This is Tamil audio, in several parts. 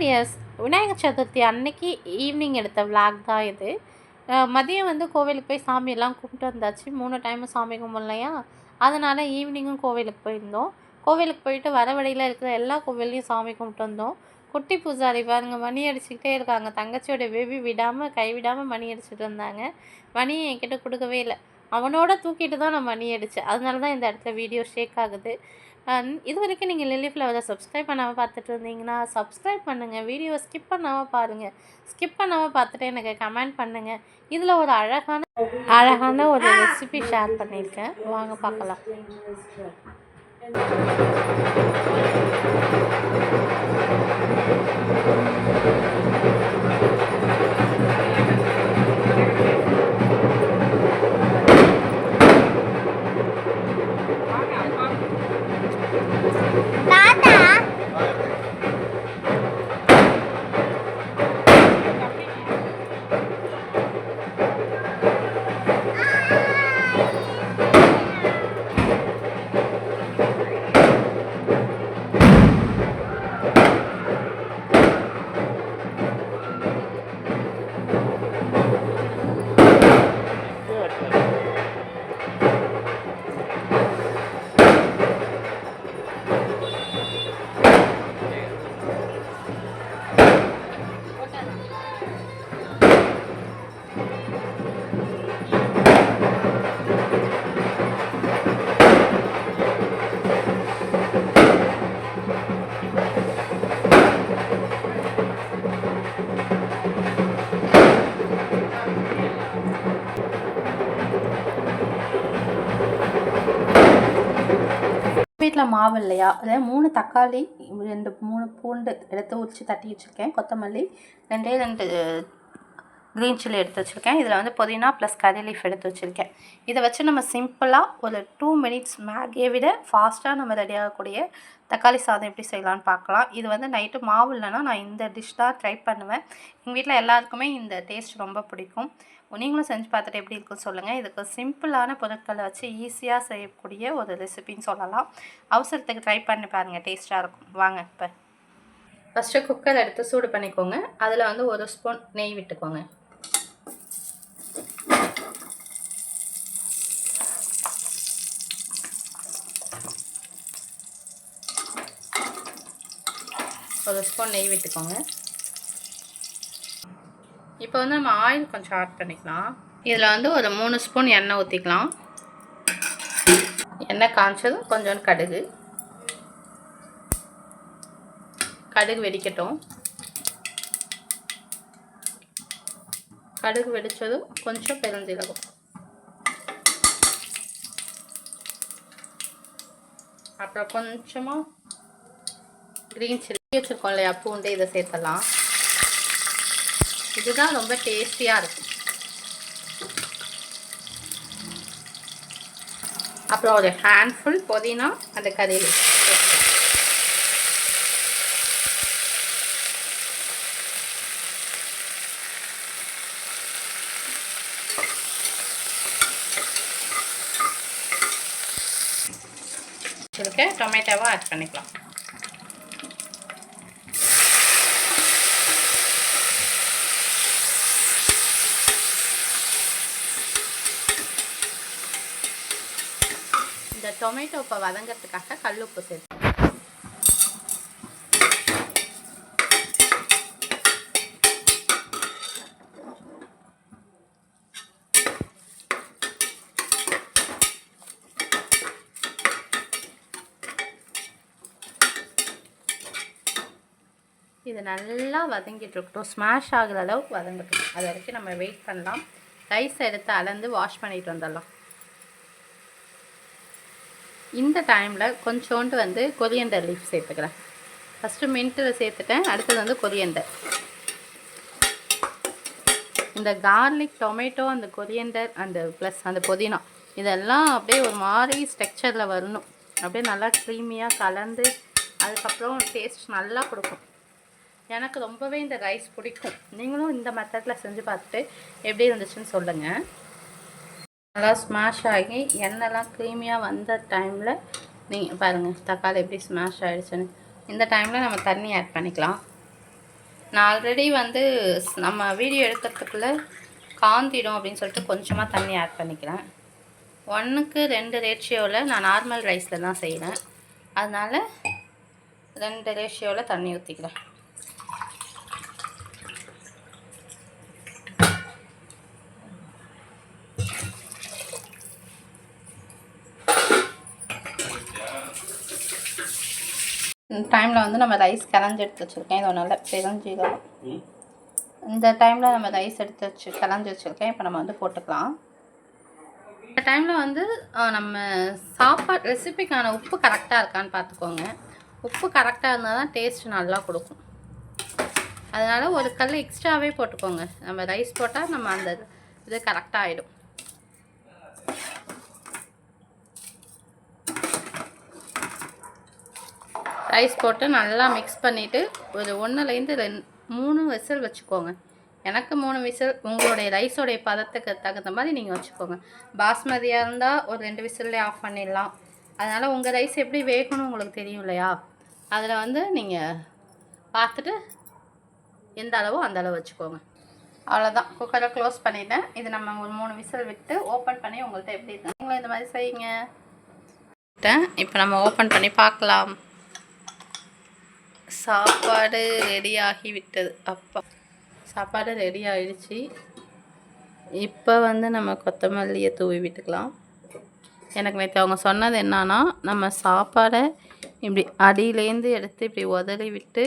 ஹாய் டியர்ஸ் விநாயகர் சதுர்த்தி அன்னைக்கு ஈவினிங் எடுத்த விளாக் தான் இது. மதியம் வந்து கோவிலுக்கு போய் சாமியெல்லாம் கும்பிட்டு வந்தாச்சு. மூணு டைமும் சாமி கும்பிடலையா அதனால் ஈவினிங்கும் கோவிலுக்கு போயிருந்தோம். கோவிலுக்கு போயிட்டு வர வழியில் இருக்கிற எல்லா கோவில்லையும் சாமி கும்பிட்டு வந்தோம். குட்டி பூசாரி பாருங்க மணி அடிச்சுக்கிட்டே இருக்காங்க. தங்கச்சியோட பேபி விடாமல் கைவிடாமல் மணி அடிச்சுட்டு இருந்தாங்க. மணியை என்கிட்ட கொடுக்கவே இல்லை. அவனோட தூக்கிட்டு தான் நான் மணி அடித்தேன் அதனால தான் இந்த இடத்துல வீடியோ ஷேக் ஆகுது. இது வரைக்கும் நீங்கள் லில்லி ஃப்ளவரை சப்ஸ்கிரைப் பண்ணாமல் பார்த்துட்டு இருந்தீங்கன்னா சப்ஸ்கிரைப் பண்ணுங்கள் வீடியோ ஸ்கிப் பண்ணாமல் பாருங்கள் ஸ்கிப் பண்ணாமல் பார்த்துட்டு எனக்கு கமெண்ட் பண்ணுங்கள் இதில் ஒரு அழகான அழகான ஒரு ரெசிபி ஷேர் பண்ணியிருக்கேன். வாங்க பார்க்கலாம். வீட்டில் மாவு இல்லையா? அதாவது மூணு தக்காளி ரெண்டு மூணு பூண்டு எடுத்து உரிச்சு தட்டி வச்சுருக்கேன். கொத்தமல்லி ரெண்டே ரெண்டு க்ரீன் சில்லி எடுத்து வச்சுருக்கேன். இதில் வந்து புதினா ப்ளஸ் கறி லீஃப் எடுத்து வச்சுருக்கேன். இதை வச்சு நம்ம சிம்பிளாக ஒரு டூ மினிட்ஸ் மேகியை விட ஃபாஸ்ட்டாக நம்ம ரெடி ஆகக்கூடிய தக்காளி சாதம் எப்படி செய்யலாம்னு பார்க்கலாம். இது வந்து நைட்டு மாவு இல்லைன்னா நான் இந்த டிஷ் தான் ட்ரை பண்ணுவேன். எங்கள் வீட்டில் எல்லாருக்குமே இந்த டேஸ்ட் ரொம்ப பிடிக்கும். நீங்களும் செஞ்சு பார்த்துட்டு எப்படி இருக்குன்னு சொல்லுங்கள் இதுக்கு சிம்பிளான பொருட்களை வச்சு ஈஸியாக செய்யக்கூடிய ஒரு ரெசிபின்னு சொல்லலாம். அவசரத்துக்கு ட்ரை பண்ணி பாருங்கள் டேஸ்ட்டாக இருக்கும். வாங்க இப்போ. ஃபஸ்ட்டு குக்கர் எடுத்து சூடு பண்ணிக்கோங்க. அதில் வந்து ஒரு ஸ்பூன் நெய் விட்டுக்கோங்க. ஒரு ஸ்பூன் நெய் விட்டுக்கோங்க. இப்போ வந்து நம்ம ஆயில் கொஞ்சம் ஆட் பண்ணிக்கலாம். இதில் வந்து ஒரு மூணு ஸ்பூன் எண்ணெய் ஊற்றிக்கலாம் எண்ணெய் காய்ச்சதும் கொஞ்சோண்டு கடுகு. கடுகு வெடிக்கட்டும். கடுகு வெடித்ததும் கொஞ்சம் பெருஞ்சீரகம். அப்புறம் கொஞ்சமாக க்ரீன் சில்லி வச்சுருக்கோம் இல்லையா? பூண்டு இதை சேர்த்தலாம் இதுதான் ரொம்ப டேஸ்டியாக இருக்கும். அப்புறம் ஒரு ஹேண்ட்ஃபுல் புதினா அந்த கறியில் வச்சுருக்கேன் டொமேட்டோவை ஆட் பண்ணிக்கலாம். டொமேட்டோ இப்போ வதங்கிறதுக்காக கல் உப்பு சேர்த்து இது நல்லா வதங்கிட்டு இருக்கட்டும். ஸ்மாஷ் ஆகிற அளவுக்கு வதங்கட்டும். அது வரைக்கும் நம்ம வெயிட் பண்ணலாம். ரைஸ் எடுத்து அளந்து வாஷ் பண்ணிட்டு வந்துடலாம். இந்த டைமில் கொஞ்சோண்டு வந்து கொரியண்டர் லீஃப் சேர்த்துக்கிறேன். ஃபஸ்ட்டு மின்ட்டில் சேர்த்துட்டேன். அடுத்தது வந்து கொரியண்டர் இந்த கார்லிக் டொமேட்டோ அந்த கொரியண்டர் அந்த ப்ளஸ் அந்த புதினா இதெல்லாம் அப்படியே ஒரு மாதிரி ஸ்ட்ரக்சரில் வரணும். அப்படியே நல்லா க்ரீமியாக கலந்து அதுக்கப்புறம் டேஸ்ட் நல்லா கொடுக்கும். எனக்கு ரொம்பவே இந்த ரைஸ் பிடிக்கும். நீங்களும் இந்த மெத்தடில் செஞ்சு பார்த்துட்டு எப்படி இருந்துச்சுன்னு சொல்லுங்கள் நல்லா ஸ்மாஷ் ஆகி எண்ணெய்லாம் க்ரீமியாக வந்த டைமில் நீங்கள் பாருங்கள் தக்காளி எப்படி ஸ்மாஷ் ஆகிடுச்சுன்னு இந்த டைமில் நம்ம தண்ணி ஆட் பண்ணிக்கலாம். நான் ஆல்ரெடி வந்து நம்ம வீடியோ எடுக்கிறதுக்குள்ளே காந்திடும் அப்படின்னு சொல்லிட்டு கொஞ்சமாக தண்ணி ஆட் பண்ணிக்கிறேன். ஒன்றுக்கு ரெண்டு ரேஷியோவில் நான் நார்மல் ரைஸில் தான் செய்கிறேன் அதனால் ரெண்டு ரேஷியோவில் தண்ணி ஊற்றிக்கிறேன் டைமில் வந்து நம்ம ரைஸ் கலஞ்சு எடுத்து வச்சுருக்கேன். இது நல்ல பெருஞ்சீரகம். இந்த டைமில் நம்ம ரைஸ் எடுத்து வச்சு கலஞ்சு வச்சுருக்கேன். இப்போ நம்ம வந்து போட்டுக்கலாம். இந்த டைமில் வந்து நம்ம சாப்பாடு ரெசிபிக்கான உப்பு கரெக்டாக இருக்கான்னு பார்த்துக்கோங்க. உப்பு கரெக்டாக இருந்தால் தான் டேஸ்ட் நல்லா கொடுக்கும். அதனால் ஒரு கல் எக்ஸ்ட்ராவே போட்டுக்கோங்க. நம்ம ரைஸ் போட்டால் நம்ம அந்த இது கரெக்டாக ஆகிடும் ரைஸ் போட்டு நல்லா மிக்ஸ் பண்ணிவிட்டு ஒரு ஒன்றுலேருந்து ரெண்டு மூணு விசில் வச்சுக்கோங்க. எனக்கு மூணு விசில் உங்களுடைய ரைஸோடைய பதத்துக்கு தகுந்த மாதிரி நீங்கள் வச்சுக்கோங்க. பாஸ்மதியாக இருந்தால் ஒரு ரெண்டு விசில்லே ஆஃப் பண்ணிடலாம். அதனால் உங்கள் ரைஸ் எப்படி வேகணும் உங்களுக்கு தெரியும் இல்லையா? அதில் வந்து நீங்கள் பார்த்துட்டு எந்த அளவோ அந்த அளவு வச்சுக்கோங்க. அவ்வளோதான் குக்கரை க்ளோஸ் பண்ணிவிட்டேன் இது நம்ம ஒரு மூணு விசில் விட்டு ஓப்பன் பண்ணி உங்கள்கிட்ட எப்படி இருக்கு? உங்களை இந்த மாதிரி செய்யுங்க. இப்போ நம்ம ஓப்பன் பண்ணி பார்க்கலாம். சாப்பாடு ரெடி விட்டது அப்பா. சாப்பாடு ரெடி ஆகிடுச்சு இப்போ வந்து நம்ம கொத்தமல்லியை தூவி விட்டுக்கலாம். எனக்கு நேற்று அவங்க சொன்னது என்னன்னா நம்ம சாப்பாடை இப்படி அடியிலேருந்து எடுத்து இப்படி உதறி விட்டு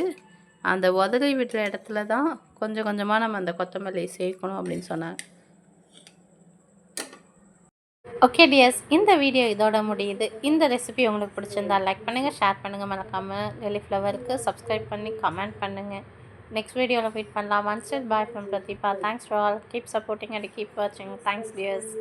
அந்த உதறி விடுற இடத்துல தான் கொஞ்சம் கொஞ்சமாக நம்ம அந்த கொத்தமல்லியை சேர்க்கணும் அப்படின்னு சொன்னாங்க. ஓகே டியர்ஸ் இந்த வீடியோ இதோட முடியுது. இந்த ரெசிபி உங்களுக்கு பிடிச்சிருந்தா லைக் பண்ணுங்கள் ஷேர் பண்ணுங்கள் மறக்காமல் டெல்லி ஃப்ளவருக்கு சப்ஸ்கிரைப் பண்ணி கமெண்ட் பண்ணுங்கள் நெக்ஸ்ட் வீடியோவில் மீட் பண்ணலாம். Once bye from Pradeepa thanks for all keep supporting and keep வாட்சிங் தேங்க்ஸ் டியர்ஸ்